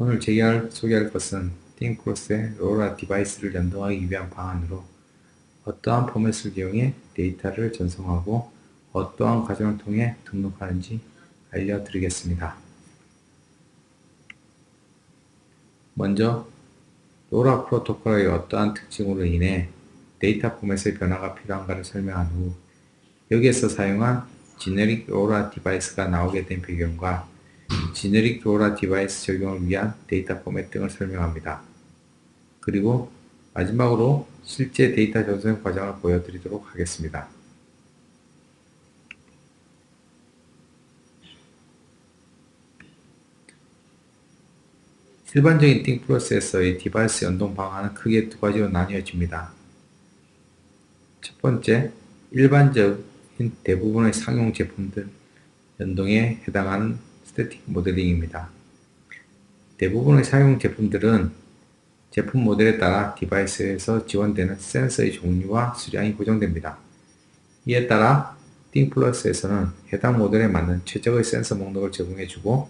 오늘 제기할, 소개할 것은 띵플러스의 로라 디바이스를 연동하기 위한 방안으로 어떠한 포맷을 이용해 데이터를 전송하고 어떠한 과정을 통해 등록하는지 알려드리겠습니다. 먼저 로라 프로토콜의 어떠한 특징으로 인해 데이터 포맷의 변화가 필요한가를 설명한 후 여기에서 사용한 지네릭 로라 디바이스가 나오게 된 배경과 지네릭 로라 디바이스 적용을 위한 데이터 포맷 등을 설명합니다. 그리고 마지막으로 실제 데이터 전송 과정을 보여드리도록 하겠습니다. 일반적인 띵 프로세서의 디바이스 연동 방안은 크게 두 가지로 나뉘어집니다. 첫 번째, 일반적인 대부분의 상용 제품들 연동에 해당하는 스태틱 모델링입니다. 대부분의 사용 제품들은 제품 모델에 따라 디바이스에서 지원되는 센서의 종류와 수량이 고정됩니다. 이에 따라 띵플러스에서는 해당 모델에 맞는 최적의 센서 목록을 제공해주고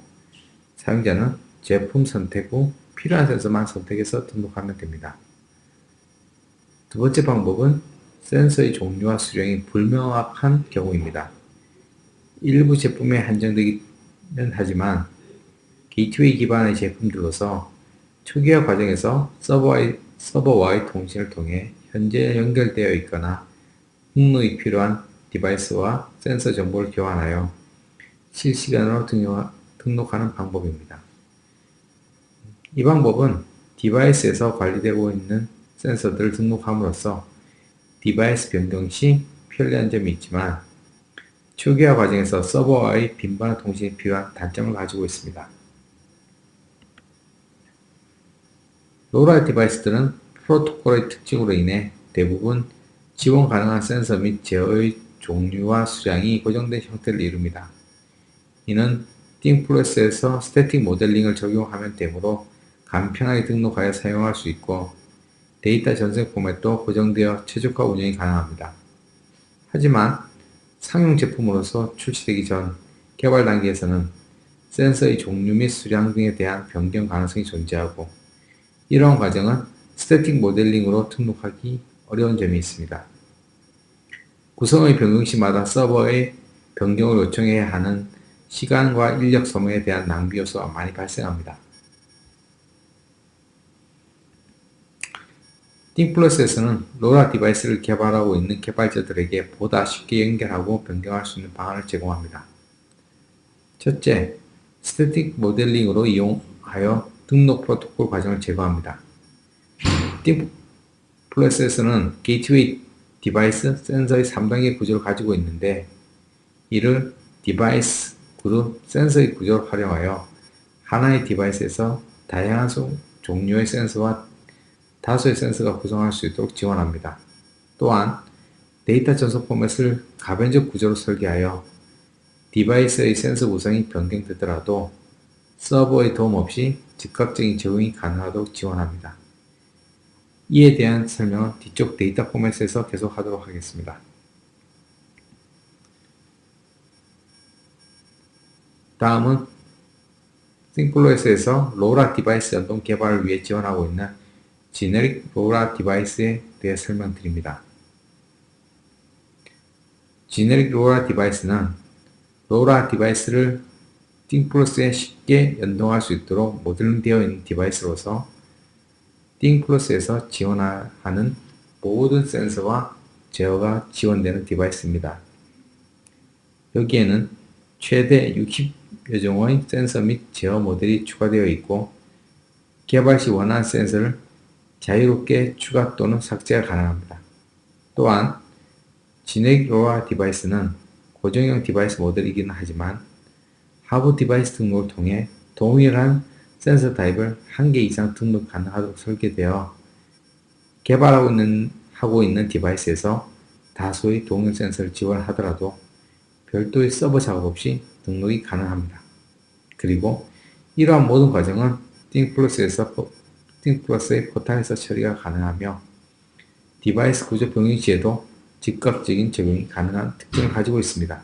사용자는 제품 선택 후 필요한 센서만 선택해서 등록하면 됩니다. 두 번째 방법은 센서의 종류와 수량이 불명확한 경우입니다. 일부 제품에 한정되기는 하지만 게이트웨이 기반의 제품들로서 초기화 과정에서 서버와의, 서버와의 통신을 통해 현재 연결되어 있거나 흑로이 필요한 디바이스와 센서 정보를 교환하여 실시간으로 등록하는 방법입니다. 이 방법은 디바이스에서 관리되고 있는 센서들을 등록함으로써 디바이스 변경 시 편리한 점이 있지만 초기화 과정에서 서버와의 빈번한 통신이 필요한 단점을 가지고 있습니다. 로라 디바이스들은 프로토콜의 특징으로 인해 대부분 지원 가능한 센서 및 제어의 종류와 수량이 고정된 형태를 이룹니다. 이는 띵플러스에서 스태틱 모델링을 적용하면 되므로 간편하게 등록하여 사용할 수 있고 데이터 전송 포맷도 고정되어 최적화 운영이 가능합니다. 하지만 상용 제품으로서 출시되기 전 개발 단계에서는 센서의 종류 및 수량 등에 대한 변경 가능성이 존재하고 이러한 과정은 스태틱 모델링으로 등록하기 어려운 점이 있습니다. 구성의 변경 시마다 서버에 변경을 요청해야 하는 시간과 인력 소모에 대한 낭비 요소가 많이 발생합니다. 띵플러스에서는 로라 디바이스를 개발하고 있는 개발자들에게 보다 쉽게 연결하고 변경할 수 있는 방안을 제공합니다. 첫째, 스태틱 모델링으로 이용하여 등록 프로토콜 과정을 제거합니다. 띵플러스에서는 게이트웨이 디바이스 센서의 3단계 구조를 가지고 있는데 이를 디바이스 그룹 센서의 구조를 활용하여 하나의 디바이스에서 다양한 종류의 센서와 다수의 센서가 구성할 수 있도록 지원합니다. 또한 데이터 전송 포맷을 가변적 구조로 설계하여 디바이스의 센서 구성이 변경되더라도 서버의 도움 없이 즉각적인 적용이 가능하도록 지원합니다. 이에 대한 설명은 뒤쪽 데이터 포맷에서 계속하도록 하겠습니다. 다음은 싱클로에스에서 로라 디바이스 연동 개발을 위해 지원하고 있는 지네릭 로라 디바이스에 대해 설명드립니다. 지네릭 로라 디바이스는 로라 디바이스를 띵플러스에 쉽게 연동할 수 있도록 모델링되어 있는 디바이스로서 띵플러스에서 지원하는 모든 센서와 제어가 지원되는 디바이스입니다. 여기에는 최대 60여 종의 센서 및 제어 모델이 추가되어 있고 개발 시 원하는 센서를 자유롭게 추가 또는 삭제가 가능합니다. 또한 진액 로아 디바이스는 고정형 디바이스 모델이기는 하지만 하부 디바이스 등록을 통해 동일한 센서 타입을 한 개 이상 등록 가능하도록 설계되어 개발하고 있는, 하고 있는 디바이스에서 다수의 동일 센서를 지원하더라도 별도의 서버 작업 없이 등록이 가능합니다. 그리고 이러한 모든 과정은 띵플러스에서 띵플러스의 포탈에서 처리가 가능하며 디바이스 구조 병행 시에도 즉각적인 적용이 가능한 특징을 가지고 있습니다.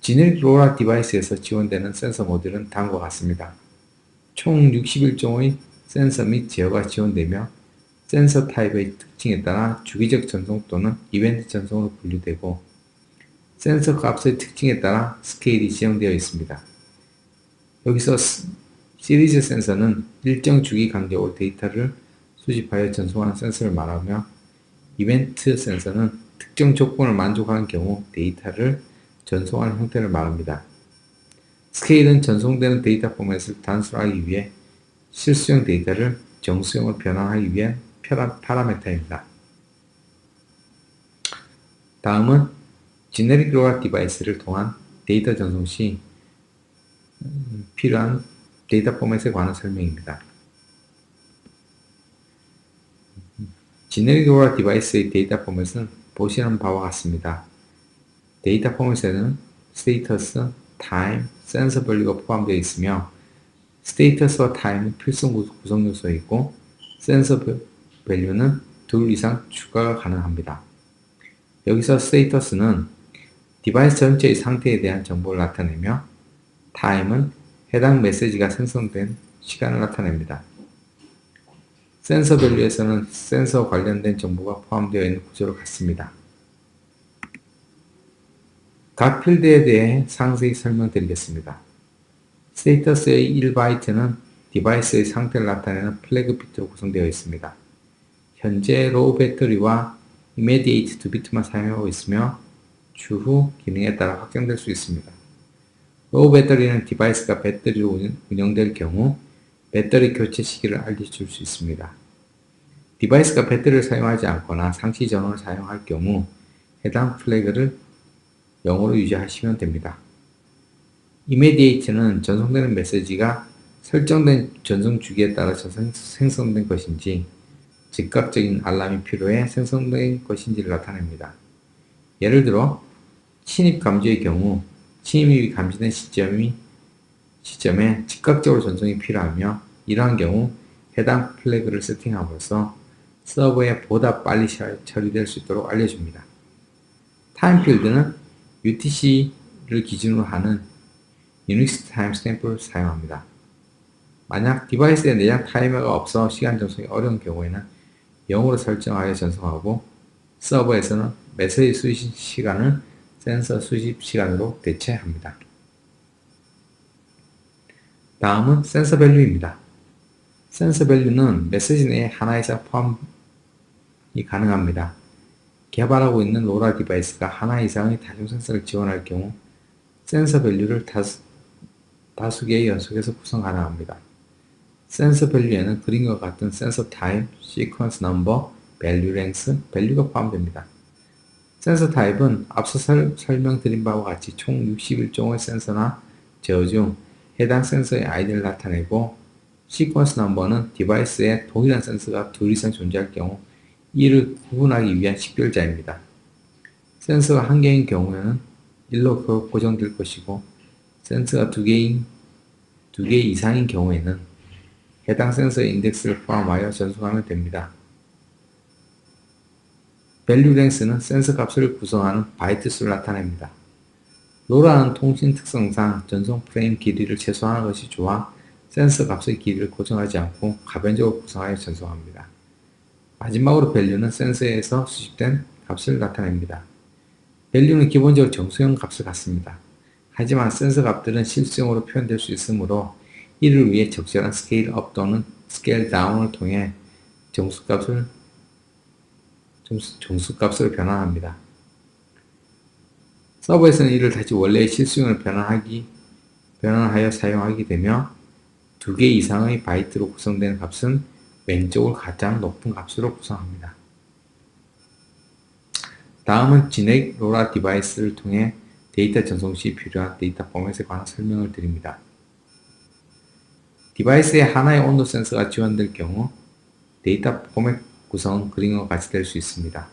지네릭 로라 디바이스에서 지원되는 센서 모듈은 다음과 같습니다. 총 61종의 센서 및 제어가 지원되며 센서 타입의 특징에 따라 주기적 전송 또는 이벤트 전송으로 분류되고 센서 값의 특징에 따라 스케일이 지정되어 있습니다. 여기서 시리즈 센서는 일정 주기 간격으로 데이터를 수집하여 전송하는 센서를 말하며 이벤트 센서는 특정 조건을 만족하는 경우 데이터를 전송하는 형태를 말합니다. 스케일은 전송되는 데이터 포맷을 단순하기 위해 실수형 데이터를 정수형으로 변환하기 위한 파라메터입니다. 다음은 지네릭 로라 디바이스를 통한 데이터 전송 시 음, 필요한 데이터 포맷에 관한 설명입니다. 지네릭 로라 디바이스의 데이터 포맷은 보시는 바와 같습니다. 데이터 포맷에는 스테이터스, 타임, 센서 밸류가 포함되어 있으며 스테이터스와 타임은 필수 구성 요소이고 센서 밸류는 둘 이상 추가가 가능합니다. 여기서 스테이터스는 디바이스 전체의 상태에 대한 정보를 나타내며 타임은 해당 메시지가 생성된 시간을 나타냅니다. 센서 밸류에서는 센서 관련된 정보가 포함되어 있는 구조로 같습니다. 각 필드에 대해 상세히 설명드리겠습니다. 스테이터스의 1바이트는 디바이스의 상태를 나타내는 플래그 비트로 구성되어 있습니다. 현재 로우 배터리와 immediate 2비트만 사용하고 있으며 추후 기능에 따라 확장될 수 있습니다. 로우 배터리는 디바이스가 배터리로 운영될 경우 배터리 교체 시기를 알려줄 수 있습니다. 디바이스가 배터리를 사용하지 않거나 상시 전원을 사용할 경우 해당 플래그를 0으로 유지하시면 됩니다. immediate는 전송되는 메시지가 설정된 전송 주기에 따라서 생성된 것인지 즉각적인 알람이 필요해 생성된 것인지를 나타냅니다. 예를 들어 침입 감지의 경우 침입이 감지된 시점이 시점에 즉각적으로 전송이 필요하며 이러한 경우 해당 플래그를 세팅함으로써 서버에 보다 빨리 처리될 수 있도록 알려줍니다. 타임필드는 UTC를 기준으로 하는 유닉스 타임스탬프를 사용합니다. 만약 디바이스에 내장 타이머가 없어 시간 전송이 어려운 경우에는 0으로 설정하여 전송하고 서버에서는 메시지 수집 시간을 센서 수집 시간으로 대체합니다. 다음은 센서 밸류입니다. 센서 밸류는 메시지 내에 하나 이상 포함이 가능합니다. 개발하고 있는 로라 디바이스가 하나 이상의 다중 센서를 지원할 경우 센서 밸류를 다수, 다수 개의 연속해서 구성 가능합니다. 센서 밸류에는 그림과 같은 센서 타입, 시퀀스 넘버, 밸류 랭스, 밸류가 포함됩니다. 센서 타입은 앞서 설, 설명드린 바와 같이 총 61종의 센서나 제어 중 해당 센서의 아이디를 나타내고 시퀀스 넘버는 디바이스에 동일한 센서가 둘 이상 존재할 경우 이를 구분하기 위한 식별자입니다. 센서가 한 개인 경우에는 1로 고정될 것이고 센서가 두 개인 두 개 이상인 경우에는 해당 센서의 인덱스를 포함하여 전송하면 됩니다. 밸류 랭스는 센서 값을 구성하는 바이트 수를 나타냅니다. 로라는 통신 특성상 전송 프레임 길이를 최소화하는 것이 좋아 센서 값의 길이를 고정하지 않고 가변적으로 구성하여 전송합니다. 마지막으로 밸류는 센서에서 수집된 값을 나타냅니다. 밸류는 기본적으로 정수형 값을 갖습니다. 하지만 센서 값들은 실수형으로 표현될 수 있으므로 이를 위해 적절한 스케일 업 또는 스케일 다운을 통해 정수값을 정수, 값으로 변환합니다. 서버에서는 이를 다시 원래의 실수형을 변환하기, 변환하여 사용하게 되며 두 개 이상의 바이트로 구성된 값은 왼쪽을 가장 높은 값으로 구성합니다. 다음은 진액 로라 디바이스를 통해 데이터 전송 시 필요한 데이터 포맷에 관한 설명을 드립니다. 디바이스에 하나의 온도 센서가 지원될 경우 데이터 포맷 구성은 그림과 같이 될 수 있습니다.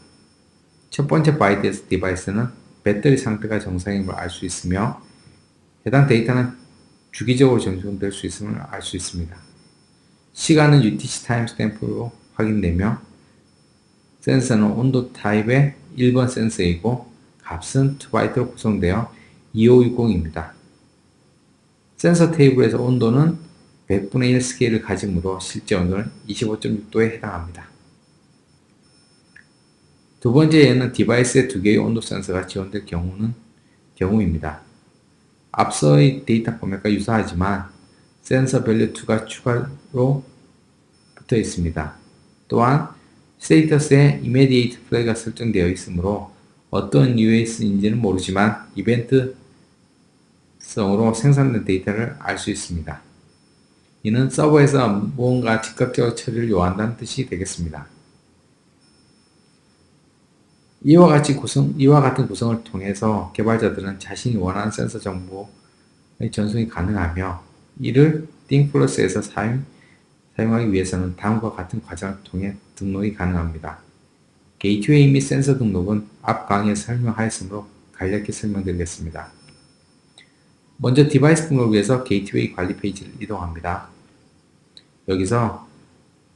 첫 번째 바이트 디바이스는 배터리 상태가 정상임을 알 수 있으며 해당 데이터는 주기적으로 전송될 수 있음을 알 수 있습니다. 시간은 UTC 타임스탬프로 확인되며 센서는 온도 타입의 1번 센서이고 값은 2바이트로 구성되어 2560입니다. 센서 테이블에서 온도는 100분의 1 스케일을 가지므로 실제 온도는 25.6도에 해당합니다. 두 번째에는 디바이스에 두 개의 온도 센서가 지원될 경우는 경우입니다. 앞서의 데이터 포맷과 유사하지만 센서 밸류 2가 추가로 붙어 있습니다. 또한 스테이터스에 immediate 플래그가 설정되어 있으므로 어떤 US인지는 모르지만 이벤트성으로 생산된 데이터를 알 수 있습니다. 이는 서버에서 무언가 즉각적으로 처리를 요한다는 뜻이 되겠습니다. 이와 같이 구성, 이와 같은 구성을 통해서 개발자들은 자신이 원하는 센서 정보의 전송이 가능하며 이를 띵플러스에서 사용, 사용하기 위해서는 다음과 같은 과정을 통해 등록이 가능합니다. 게이트웨이 및 센서 등록은 앞 강의에 설명하였으므로 간략히 설명드리겠습니다. 먼저 디바이스 등록을 위해서 게이트웨이 관리 페이지를 이동합니다. 여기서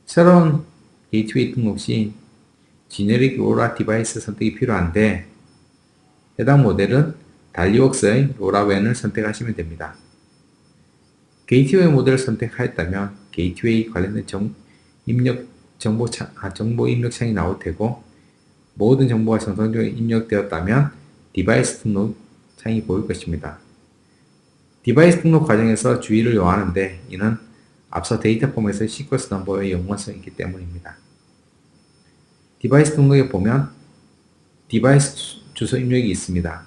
새로운 게이트웨이 등록 시 지네릭 로라 디바이스 선택이 필요한데 해당 모델은 달리웍스의 로라웬을 선택하시면 됩니다. 게이트웨이 모델을 선택하였다면 게이트웨이 관련된 정, 입력 정보, 창, 아, 정보 입력 창이 나올 테고 모든 정보가 정상적으로 입력되었다면 디바이스 등록 창이 보일 것입니다. 디바이스 등록 과정에서 주의를 요하는데 이는 앞서 데이터 폼에서 시퀀스 넘버의 연관성이 있기 때문입니다. 디바이스 등록에 보면 디바이스 주소 입력이 있습니다.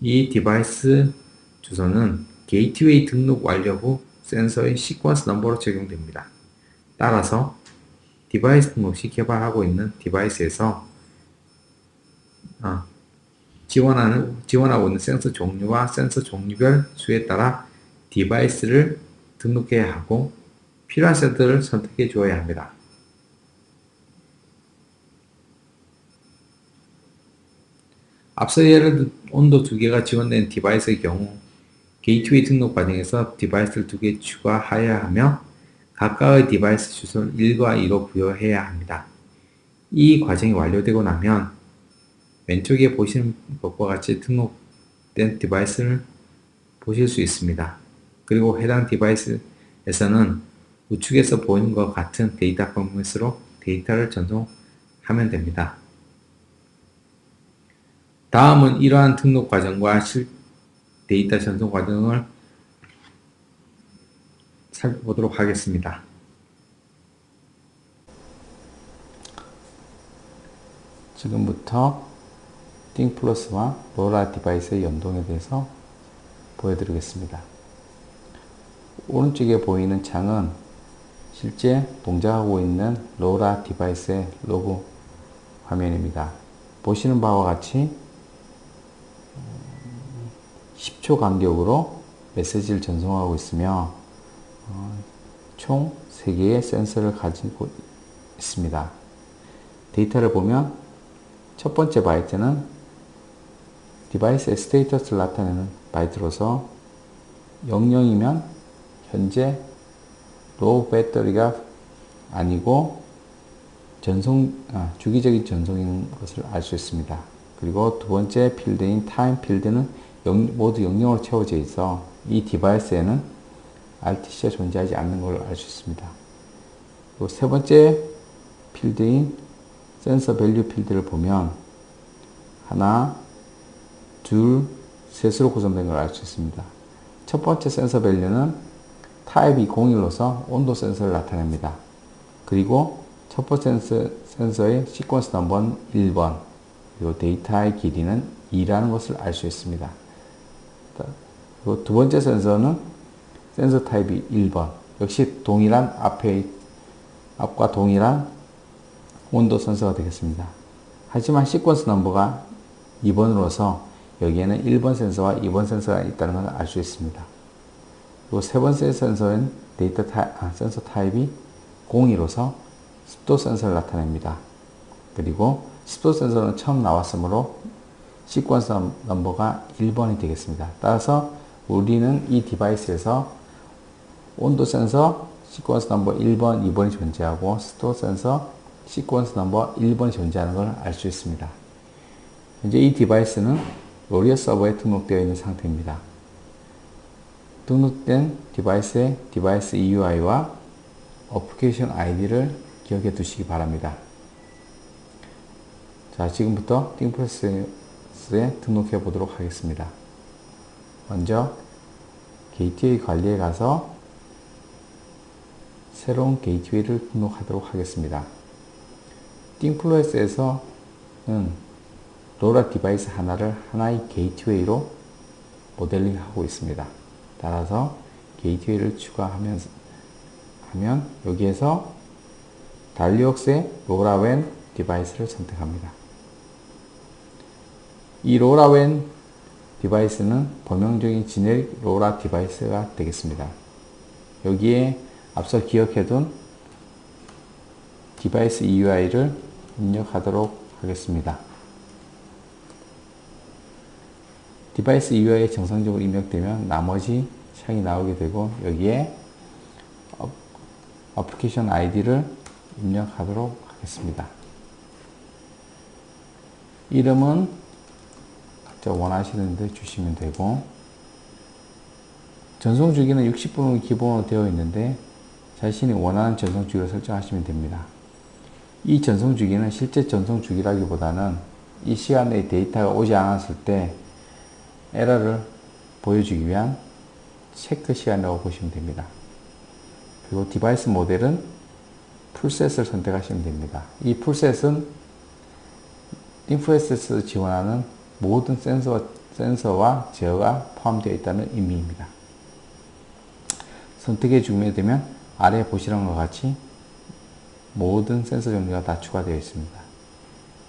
이 디바이스 주소는 게이트웨이 등록 완료 후 센서의 시퀀스 넘버로 적용됩니다. 따라서 디바이스 등록 시 개발하고 있는 디바이스에서 어, 지원하는, 지원하고 있는 센서 종류와 센서 종류별 수에 따라 디바이스를 등록해야 하고 필요한 센서를 선택해 주어야 합니다. 앞서 예를 온도 두 개가 지원된 디바이스의 경우 게이트웨이 등록 과정에서 디바이스를 두 개 추가하여야 하며 각각의 디바이스 주소를 1과 2로 부여해야 합니다. 이 과정이 완료되고 나면 왼쪽에 보시는 것과 같이 등록된 디바이스를 보실 수 있습니다. 그리고 해당 디바이스에서는 우측에서 보이는 것 같은 데이터 포맷으로 데이터를 전송하면 됩니다. 다음은 이러한 등록 과정과 실 데이터 전송 과정을 살펴보도록 하겠습니다. 지금부터 띵플러스와 로라 디바이스의 연동에 대해서 보여드리겠습니다. 오른쪽에 보이는 창은 실제 동작하고 있는 로라 디바이스의 로고 화면입니다. 보시는 바와 같이 10초 간격으로 메시지를 전송하고 있으며 어, 총 3개의 센서를 가지고 있습니다. 데이터를 보면 첫 번째 바이트는 디바이스의 스테이터스를 나타내는 바이트로서 00이면 현재 로우 배터리가 아니고 전송, 아, 주기적인 전송인 것을 알 수 있습니다. 그리고 두 번째 필드인 타임 필드는 영, 모두 영영으로 채워져 있어 이 디바이스에는 RTC가 존재하지 않는 걸알수 있습니다. 세 번째 필드인 센서 밸류 필드를 보면 하나, 둘, 셋으로 구성된 걸 알 수 있습니다. 첫 번째 센서 밸류는 타입이 01로서 온도 센서를 나타냅니다. 그리고 첫 번째 센서, 센서의 시퀀스 넘버는 1번, 그리고 데이터의 길이는 2라는 것을 알 수 있습니다. 그리고 두 번째 센서는 센서 타입이 1번. 역시 동일한 앞에, 앞과 동일한 온도 센서가 되겠습니다. 하지만 시퀀스 넘버가 2번으로서 여기에는 1번 센서와 2번 센서가 있다는 것을 알 수 있습니다. 그리고 세 번째 센서는 데이터 타, 아, 센서 타입이 02로서 습도 센서를 나타냅니다. 그리고 습도 센서는 처음 나왔으므로 시퀀스 넘버가 1번이 되겠습니다. 따라서 우리는 이 디바이스에서 온도 센서 시퀀스 넘버 1번, 2번이 존재하고 습도 센서 시퀀스 넘버 1번이 존재하는 걸 알 수 있습니다. 현재 이 디바이스는 로리어 서버에 등록되어 있는 상태입니다. 등록된 디바이스의 디바이스 EUI와 어플리케이션 ID를 기억해 두시기 바랍니다. 자, 지금부터 띵프레스 에 등록해 보도록 하겠습니다. 먼저 게이트웨이 관리에 가서 새로운 게이트웨이를 등록하도록 하겠습니다. 띵플로에스에서는 로라 디바이스 하나를 하나의 게이트웨이로 모델링하고 있습니다. 따라서 게이트웨이를 추가하면 하면 여기에서 달리옥스의 로라웬 디바이스를 선택합니다. 이 로라웬 디바이스는 범용적인 지네릭 로라 디바이스가 되겠습니다. 여기에 앞서 기억해둔 디바이스 EUI를 입력하도록 하겠습니다. 디바이스 EUI에 정상적으로 입력되면 나머지 창이 나오게 되고 여기에 어플리케이션 아이디를 입력하도록 하겠습니다. 이름은 각자 원하시는 데 주시면 되고 전송 주기는 60분은 기본으로 되어 있는데 자신이 원하는 전송 주기를 설정하시면 됩니다. 이 전송 주기는 실제 전송 주기라기보다는 이 시간 내 데이터가 오지 않았을 때 에러를 보여주기 위한 체크 시간이라고 보시면 됩니다. 그리고 디바이스 모델은 풀셋을 선택하시면 됩니다. 이 풀셋은 인프레스에서 지원하는 모든 센서, 센서와 제어가 포함되어 있다는 의미입니다. 선택해 주게 되면 아래 보시는 것 같이 모든 센서 종류가 다 추가되어 있습니다.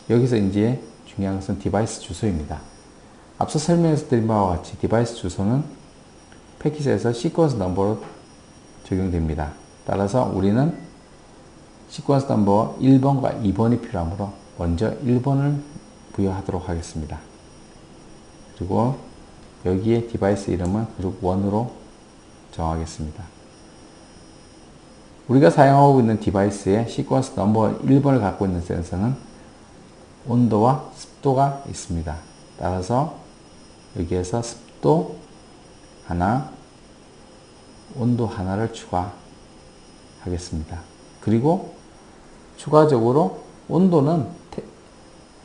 여기서 이제 중요한 것은 디바이스 주소입니다. 앞서 설명해서 드린 바와 같이 디바이스 주소는 패킷에서 시퀀스 넘버로 적용됩니다. 따라서 우리는 시퀀스 넘버 1번과 2번이 필요하므로 먼저 1번을 부여하도록 하겠습니다. 그리고 여기에 디바이스 이름은 그룹 1으로 정하겠습니다. 우리가 사용하고 있는 디바이스의 시퀀스 넘버 1번을 갖고 있는 센서는 온도와 습도가 있습니다. 따라서 여기에서 습도 하나, 온도 하나를 추가하겠습니다. 그리고 추가적으로 온도는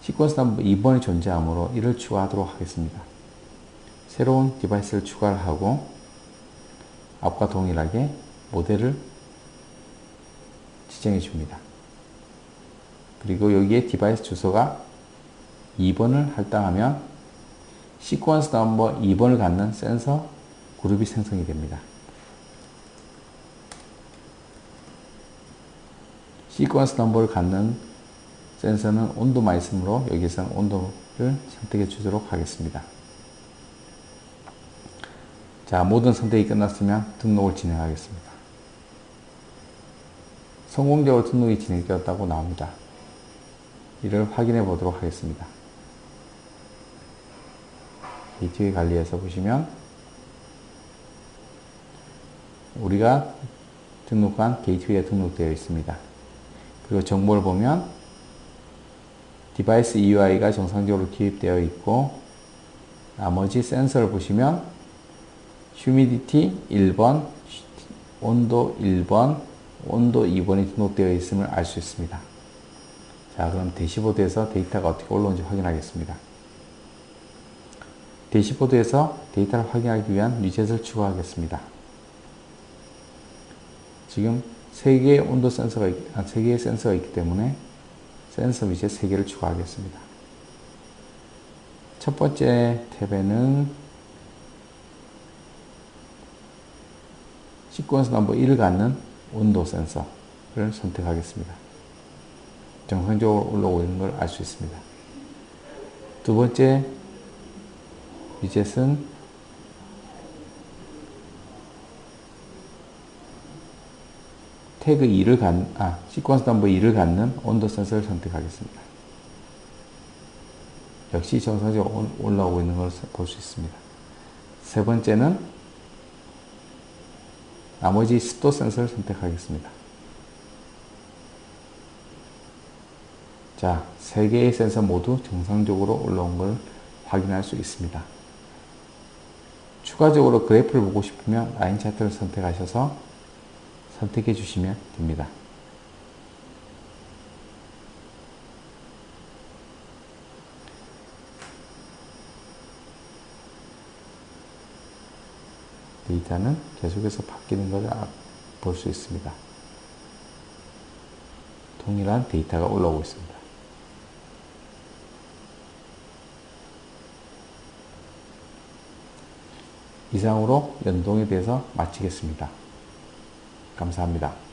시퀀스 넘버 2번이 존재하므로 이를 추가하도록 하겠습니다. 새로운 디바이스를 추가를 하고 앞과 동일하게 모델을 지정해 줍니다. 그리고 여기에 디바이스 주소가 2번을 할당하면 시퀀스 넘버 2번을 갖는 센서 그룹이 생성이 됩니다. 시퀀스 넘버를 갖는 센서는 온도만 있으므로 여기서 온도를 선택해 주도록 하겠습니다. 자, 모든 선택이 끝났으면 등록을 진행하겠습니다. 성공적으로 등록이 진행되었다고 나옵니다. 이를 확인해 보도록 하겠습니다. 게이트웨이 관리에서 보시면 우리가 등록한 게이트웨이가 등록되어 있습니다. 그리고 정보를 보면 디바이스 EUI가 정상적으로 기입되어 있고 나머지 센서를 보시면 휴미디티 1번, 온도 1번, 온도 2번이 등록되어 있음을 알 수 있습니다. 자, 그럼 대시보드에서 데이터가 어떻게 올라오는지 확인하겠습니다. 대시보드에서 데이터를 확인하기 위한 리셋을 추가하겠습니다. 지금 3개의 온도 센서가, 아, 3개의 센서가 있기 때문에 센서 위치에 3개를 추가하겠습니다. 첫 번째 탭에는 시퀀스 넘버 1을 갖는 온도 센서를 선택하겠습니다. 정상적으로 올라오고 있는 걸 알 수 있습니다. 두 번째 위젯은 태그 2를 갖는, 아, 시퀀스 넘버 2를 갖는 온도 센서를 선택하겠습니다. 역시 정상적으로 올라오고 있는 것을 볼수 있습니다. 세 번째는 나머지 습도 센서를 선택하겠습니다. 자, 세 개의 센서 모두 정상적으로 올라온 걸 확인할 수 있습니다. 추가적으로 그래프를 보고 싶으면 라인 차트를 선택하셔서 선택해 주시면 됩니다. 데이터는 계속해서 바뀌는 것을 볼 수 있습니다. 동일한 데이터가 올라오고 있습니다. 이상으로 연동에 대해서 마치겠습니다. 감사합니다.